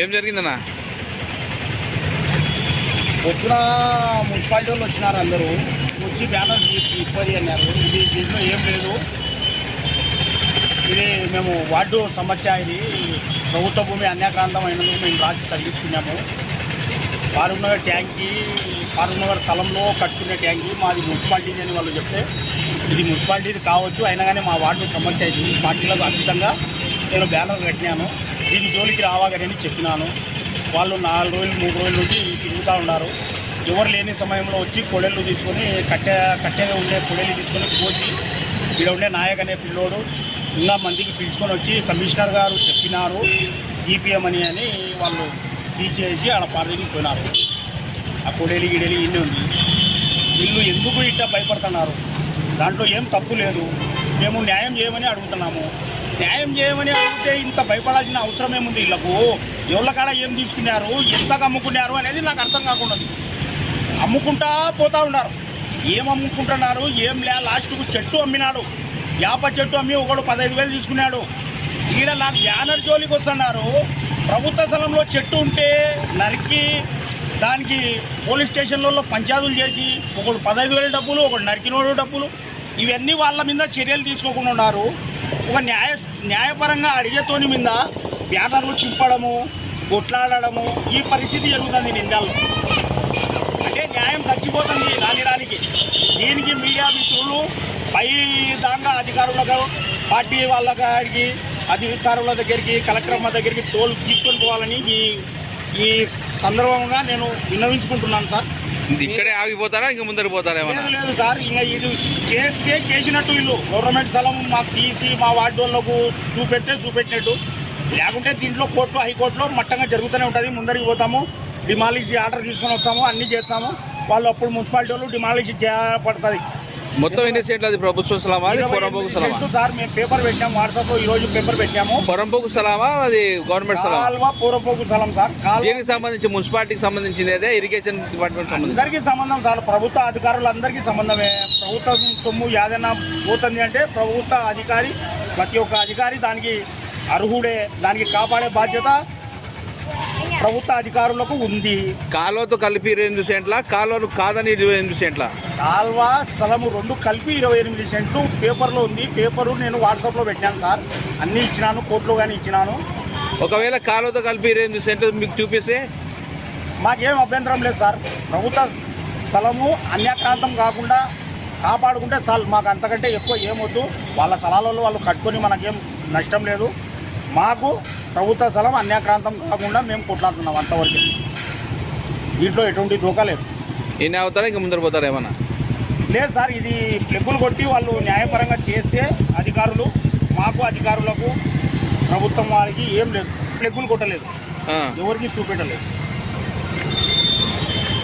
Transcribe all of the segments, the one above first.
ఏం జరిగిందన్నా? పొద్దున మున్సిపాలిటీ వాళ్ళు వచ్చినారు అందరూ. వచ్చి బ్యానర్ ఇబ్బంది అన్నారు. ఇది దీంట్లో ఏం లేదు. ఇది మేము వార్డు సమస్య ఇది. ప్రభుత్వ భూమి అన్యాక్రాంతం అయినందుకు మేము రాసి తగ్గించుకున్నాము పారునగర్ ట్యాంక్కి పారునగర్ స్థలంలో కట్టుకునే ట్యాంక్కి మాది మున్సిపాలిటీ అని వాళ్ళు చెప్తే ఇది మున్సిపాలిటీది కావచ్చు అయినా కానీ మా వార్డు సమస్య ఇది. పార్టీలకు అతీతంగా నేను బ్యానర్ కట్టినాను. దీని జోలికి రావాలని అని చెప్పినాను. వాళ్ళు నాలుగు రోజులు మూడు రోజుల నుంచి తిరుగుతూ ఉన్నారు. ఎవరు లేని సమయంలో వచ్చి కొడెళ్ళు తీసుకొని కట్టె కట్టెగా ఉండే కొడెళ్ళు తీసుకొని పోసి ఇక్కడ ఉండే నాయక్ అనే పిల్లోడు ఇంకా మందికి పిలుచుకొని వచ్చి కమిషనర్ గారు చెప్పినారు ఈపీఎం అని అని వాళ్ళు తీసేసి ఆడ పార్టీకి పోయినారు. ఆ కొడేలి గిడేలి ఇన్ని ఉంది. వీళ్ళు ఎందుకు ఇట్లా భయపడుతున్నారు? దాంట్లో ఏం తప్పు లేదు. మేము న్యాయం చేయమని అడుగుతున్నాము. న్యాయం చేయమని అడిగితే ఇంత భయపడాల్సిన అవసరం ఏముంది వీళ్ళకు ఎవరి కాడ ఏం తీసుకున్నారు? ఎంతగా అమ్ముకున్నారు అనేది నాకు అర్థం కాకుండా ఉంది. అమ్ముకుంటా పోతా ఉన్నారు. ఏం అమ్ముకుంటున్నారు? ఏం లే లాస్ట్కు చెట్టు అమ్మినాడు. యాప చెట్టు అమ్మి ఒకడు పదహైదు వేలు తీసుకున్నాడు. ఈడ నాకు బ్యానర్ జోలికి వస్తున్నారు. ప్రభుత్వ స్థలంలో చెట్టు ఉంటే నరికి దానికి పోలీస్ స్టేషన్లలో పంచాయతీలు చేసి ఒకడు పదహైదు వేల డబ్బులు ఒకడు నరికినోడు డబ్బులు. ఇవన్నీ వాళ్ళ మీద చర్యలు తీసుకోకుండా ఉన్నారు. ఒక న్యాయ న్యాయపరంగా అడిగేతోని మీద బ్యానర్లు చింపడము కొట్లాడడము ఈ పరిస్థితి జరుగుతుంది నిందాల్లో అంటే న్యాయం చచ్చిపోతుంది రాని రానికి దీనికి మీడియా మిత్రులు పై దాకా అధికారులకు పార్టీ వాళ్ళ గారికి అధికారుల దగ్గరికి కలెక్టర్ అమ్మ దగ్గరికి తోలు తీసుకొని పోవాలని ఈ ఈ సందర్భంగా నేను విన్నవించుకుంటున్నాను సార్. ఇక్కడే ఆగిపోతారా? ఇంకా ముందరికి పోతారా ఏమన్నా? లేదు సార్ ఇంకా ఇది చేస్తే చేసినట్టు వీళ్ళు గవర్నమెంట్ స్థలం మాకు తీసి మా వార్డు వాళ్ళకు చూపెడితే చూపెట్టినట్టు. లేకుంటే దీంట్లో కోర్టులో హైకోర్టులో మట్టంగా జరుగుతూనే ఉంటుంది. ముందరికి పోతాము డిమాలిష్ ఆర్డర్ తీసుకొని వస్తాము అన్నీ చేస్తాము. వాళ్ళు అప్పుడు మున్సిపాలిటీ వాళ్ళు డిమాలిష్ చేయబడుతుంది. మొత్తం ఎన్ని సెంట్లు అది ప్రభుత్వ స్థలమా? అది పొరంపోకు ఎనిమిది స్థలమా? సార్ మేము పేపర్ పెట్టాము వాట్సాప్ ఈ రోజు పేపర్ పెట్టాము. పొరంపోకు స్థలమా? అది గవర్నమెంట్ స్థలమా? కాల్వ పూర్వపోకు స్థలం సార్ దీనికి సంబంధించి మున్సిపాలిటీకి సంబంధించింది అదే ఇరిగేషన్ డిపార్ట్మెంట్ సంబంధించి? అందరికీ సంబంధం సార్ ప్రభుత్వ అధికారులందరికీ సంబంధమే. ప్రభుత్వ సొమ్ము ఏదైనా పోతుంది అంటే ప్రభుత్వ అధికారి ప్రతి ఒక్క అధికారి దానికి అర్హుడే దానికి కాపాడే బాధ్యత. ప్రభుత్వ అధికారులకు ఉంది. కాలువతో కలిపి ఇరవై ఎనిమిది సెంట్ల కాలువను కాదని ఇరవై ఎనిమిది సెంట్ల? కాల్వ స్థలము రెండు కలిపి ఇరవై ఎనిమిది సెంట్లు పేపర్లో ఉంది. పేపరు నేను వాట్సాప్లో పెట్టాను సార్. అన్నీ ఇచ్చినాను కోర్టులో కానీ ఇచ్చినాను. ఒకవేళ కాలువతో కలిపి ఇరవై ఎనిమిది సెంట్లు మీకు చూపిస్తే? మాకేం అభ్యంతరం లేదు సార్. ప్రభుత్వ స్థలము అన్యాక్రాంతం కాకుండా కాపాడుకుంటే చాలు. మాకు అంతకంటే ఎక్కువ ఏమొద్దు. వాళ్ళ స్థలాలలో వాళ్ళు కట్టుకొని మనకేం నష్టం లేదు. మాకు ప్రభుత్వ స్థలం అన్యాక్రాంతం కాకుండా మేము కొట్లాడుతున్నాం అంతవరకు. దీంట్లో ఎటువంటి దోకా లేదు. ఎన్ని అవుతారా ఇంకా ముందర పోతారా ఏమన్నా? లేదు సార్ ఇది ప్లెగ్గులు కొట్టి వాళ్ళు న్యాయపరంగా చేస్తే అధికారులు మాకు అధికారులకు ప్రభుత్వం వారికి ఏం లేదు. ప్లెగ్గులు కొట్టలేదు. ఎవరికి చూపెట్టలేదు.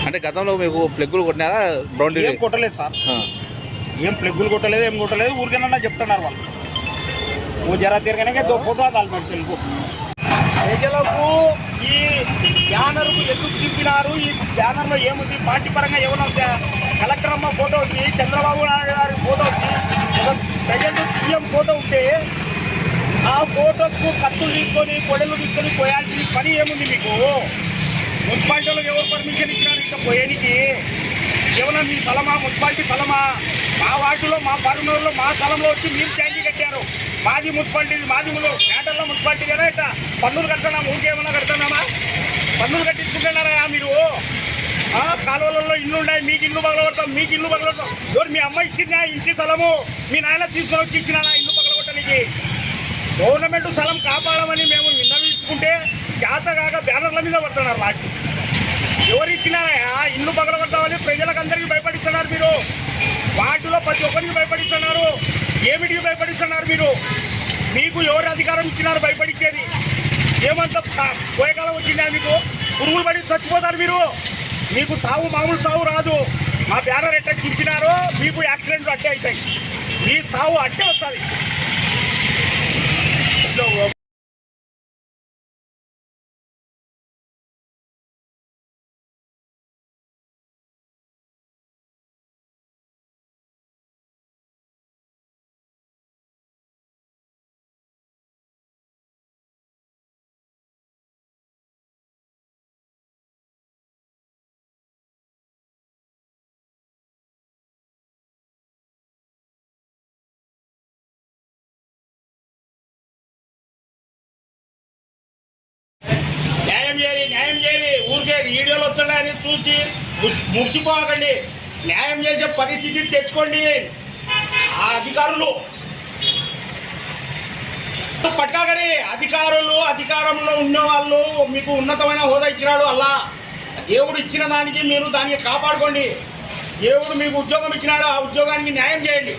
అంటే గతంలో మీకు ప్లగ్గులు కొట్టినారా? బౌండరీ ఏం కొట్టలేదు సార్. ఏం ప్లగ్గులు కొట్టలేదు ఏం కొట్టలేదు. ఊరికేనన్నా చెప్తున్నారు వాళ్ళు. నువ్వు జర తిరగనే దో ఫోటో సెల్ఫు ప్రజలకు ఈ బ్యానర్ ఎందుకు చూపినారు? ఈ బ్యానర్లో ఏముంది? పార్టీ పరంగా ఏమన్నా కలెక్టర్ అమ్మ ఫోటో ఉంది. చంద్రబాబు నాయుడు గారి ఫోటో ఉంది. ప్రజలు ప్రజెంట్ సీఎం ఫోటో ఉంటే ఆ ఫోటోకు కత్తులు తీసుకొని కొడలు తీసుకొని పోయాల్సిన పని ఏముంది మీకు? మున్సిపాలిటీలకు ఎవరు పర్మిషన్ ఇచ్చినారు ఇంకా పోయేనికి? ఏమన్నా మీ స్థలమా? మున్సిపాలిటీ స్థలమా? మా వార్డులో మా పరుమూరులో మా స్థలంలో వచ్చి మీరు ట్యాంకీ కట్టారు. మాది మున్సిపాలిటీ మాది పేటల్లో మున్సిపాలిటీ కదా ఇట్లా? పన్నులు కడుతున్నాము? ఊరికేమన్నా కడుతున్నామా? పన్నులు కట్టించుకుంటున్నారా మీరు? ఆ, కాలువలలో ఇల్లు ఉన్నాయి మీకు ఇల్లు పగలగొడతాం మీకు ఇల్లు పగలగొడతాం. ఎవరు మీ అమ్మ ఇచ్చిందా? ఇంటి స్థలము? మీ నాయన తీసుకొని వచ్చి ఇచ్చినా ఇల్లు పగలగొట్టడానికి గవర్నమెంట్ స్థలం కాపాడమని మేము విన్నవించుకుంటే చేతగాక బ్యానర్ల మీద పడుతున్నారు నాకు ఎవరు ఇచ్చినారా ఇల్లు పగలగొట్టామని ప్రజలకు అందరికీ వార్డులో ప్రతి ఒక్కరికి భయపడిస్తున్నారు. ఏమిటికి భయపడిస్తున్నారు మీరు? మీకు ఎవరు అధికారం ఇచ్చినారు భయపడిచ్చేది? ఏమంత పోయకాలం వచ్చిందా మీకు? పురుగులు పడి చచ్చిపోతారు మీరు. మీకు సావు మామూలు సావు రాదు. మా బ్యానర్ ఎట్లా చింపినారో మీకు యాక్సిడెంట్లు అట్టే అవుతాయి. మీ సావు అట్టే వస్తుంది. న్యాయం చేయండి ఊరికే వీడియోలు వస్తున్నాయని చూసి ముస్- మురిసిపోకండి. న్యాయం చేసే పరిస్థితి తెచ్చుకోండి. ఆ అధికారులు. పట్కాకరి అధికారులు అధికారంలో ఉన్న వాళ్ళు మీకు ఉన్నతమైన హోదా ఇచ్చినాడు అల్లా. దేవుడు ఇచ్చిన దానికి మీరు దాన్ని కాపాడుకోండి. దేవుడు మీకు ఉద్యోగం ఇచ్చినాడు ఆ ఉద్యోగానికి న్యాయం చేయండి.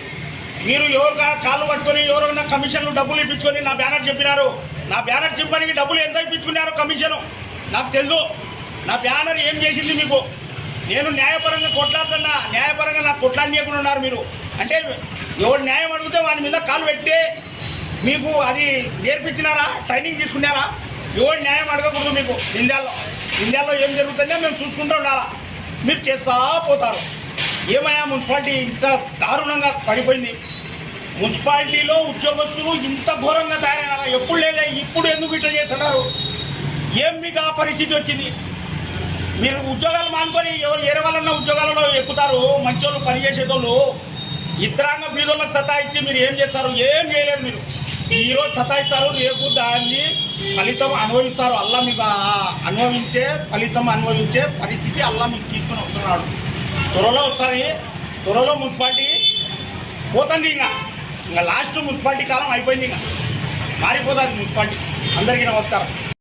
మీరు ఎవరు కాళ్ళు పట్టుకొని ఎవరైనా కమిషన్లు డబ్బులు ఇప్పించుకొని నా బ్యానర్ చెప్పినారు. నా బ్యానర్ చెప్పడానికి డబ్బులు ఎంత ఇప్పించుకున్నారు కమిషను? నాకు తెలుసు. నా బ్యానర్ ఏం చేసింది మీకు? నేను న్యాయపరంగా కొట్లాడుతున్నా న్యాయపరంగా నాకు కొట్లాడనీయకుండా ఉన్నారు మీరు. అంటే ఎవరు న్యాయం అడిగితే వాని మీద కాలు పెట్టి మీకు అది నేర్పించినారా? ట్రైనింగ్ తీసుకున్నారా? ఎవరు న్యాయం అడగకూడదు మీకు ఇండియాలో. ఇండియాలో ఏం జరుగుతుందో మేము చూసుకుంటూ ఉండాలా? మీరు చేస్తా పోతారు. ఏమయ్యా మున్సిపాలిటీ ఇంత దారుణంగా పడిపోయింది? మున్సిపాలిటీలో ఉద్యోగస్తులు ఇంత ఘోరంగా తయారైనారా? ఎప్పుడు లేదా? ఇప్పుడు ఎందుకు ఇట్లా చేస్తున్నారు? ఏం మీకు ఆ పరిస్థితి వచ్చింది? మీరు ఉద్యోగాలు మానుకొని ఎవరు ఎరవాలన్న ఉద్యోగాలలో ఎక్కుతారు మంచోళ్ళు పని చేసేటోళ్ళు ఇతరాంగ బీదోళ్ళకి సతాయించి మీరు ఏం చేస్తారు? ఏం చేయలేరు మీరు. ఈరోజు సతాయిస్తారు రేపు దాన్ని ఫలితం అనుభవిస్తారు. అల్లా మీకు అనుభవించే ఫలితం అనుభవించే పరిస్థితి అల్లా మీకు తీసుకొని వస్తున్నాడు. త్వరలో ఒకసారి త్వరలో మున్సిపాలిటీ పోతుంది ఇంకా. ఇంకా లాస్ట్ మున్సిపాలిటీ కాలం అయిపోయింది ఇంకా. మారిపోతుంది మున్సిపాలిటీ. అందరికీ నమస్కారం.